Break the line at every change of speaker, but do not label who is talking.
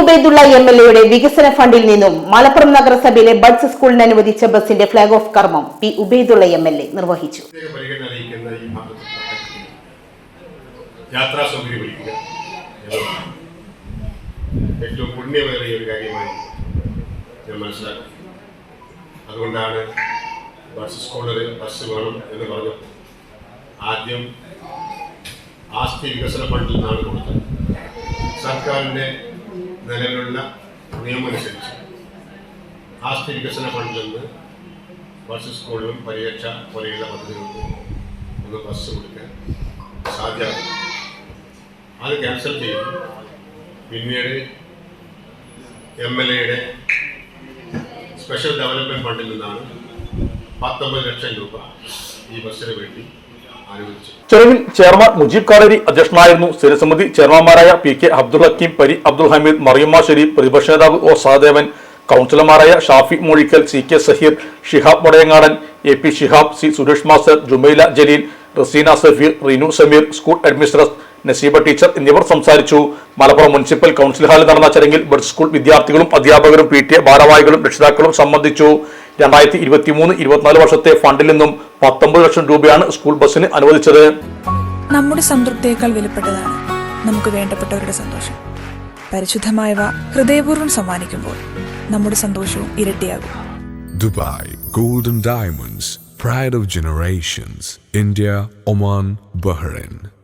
Ubaidullah M L എയുടെ വികസന ഫണ്ടിൽ നിന്നും മലപ്പുറം നഗരസഭയിലെ ബഡ്സ് സ്കൂളിന് അനുവദിച്ച ബസിന്റെ ഫ്ളാഗ് ഓഫ് കർമ്മം P Ubaidulla M L A നിർവഹിച്ചു.
ഏറ്റവും പുണ്യമേറിയ ഒരു കാര്യമായി ഞാൻ മനസ്സിലാക്കി അതുകൊണ്ടാണ് ബസ് സ്കൂളിൽ ബസ് വേണം എന്ന് പറഞ്ഞു ആദ്യം ആസ്തി വികസന ഫണ്ടിൽ നിന്നാണ് കൊടുത്തത്. സർക്കാരിന്റെ നിലവിലുള്ള നിയമമനുസരിച്ച് ആസ്തി വികസന ഫണ്ടിൽ നിന്ന് ബസ് സ്കൂളിലും പരിരക്ഷ പോലെയുള്ള പദ്ധതികൾക്കും ഒന്ന് ബസ് കൊടുക്കാൻ സാധ്യമാകും അത് ക്യാൻസൽ ചെയ്തു പിന്നീട് എം എൽ എയുടെ സ്പെഷ്യൽ ഡെവലപ്മെന്റ് ഫണ്ടിൽ നിന്നാണ് പത്തൊമ്പത് ലക്ഷം രൂപ ഈ ബസ്സിന് വേണ്ടി
ചടങ്ങിൽ ചെയർമാൻ മുജീബ് കാലരി അധ്യക്ഷനായിരുന്നു. സ്ഥിരസമിതി ചെയർമാൻമാരായ പി കെ അബ്ദുൾ ഹക്കീം പരി അബ്ദുൾ ഹമീദ് മറിയമ്മ ഷെരീഫ് പ്രതിപക്ഷ നേതാവ് ഒ സഹദേവൻ കൗൺസിലർമാരായ Shafi Moozhikkal C K Saheer Shihab Vadayangadan A P Shihab C Suresh master Jumaila Jaleel Raseena Safeer Rinu Sameer school administrator Naseeba teacher എന്നിവർ സംസാരിച്ചു. മലപ്പുറം മുനിസിപ്പൽ കൗൺസിൽ ഹാളിൽ നടന്ന ചടങ്ങിൽ ബഡ് സ്കൂൾ വിദ്യാർത്ഥികളും അധ്യാപകരും പി ടി എ ഭാരവാഹികളും രക്ഷിതാക്കളും സംബന്ധിച്ചു. രണ്ടായിരത്തി ഇരുപത്തിമൂന്ന് ഇരുപത്തിനാല് വർഷത്തെ ഫണ്ടിൽ നിന്നും പത്തൊമ്പത് ലക്ഷം രൂപയാണ് സ്കൂൾ ബസ്സിന് അനുവദിച്ചത്.
നമ്മുടെ സംതൃപ്തിയേക്കാൾ വിലപ്പെട്ടതാണ് നമുക്ക് വേണ്ടപ്പെട്ടവരുടെ സന്തോഷം. പരിശുദ്ധമായവ ഹൃദയപൂർവം സമ്മാനിക്കുമ്പോൾ നമ്മുടെ സന്തോഷവും ഇരട്ടിയാകും.
Dubai golden diamonds pride of generations India Oman Bahrain.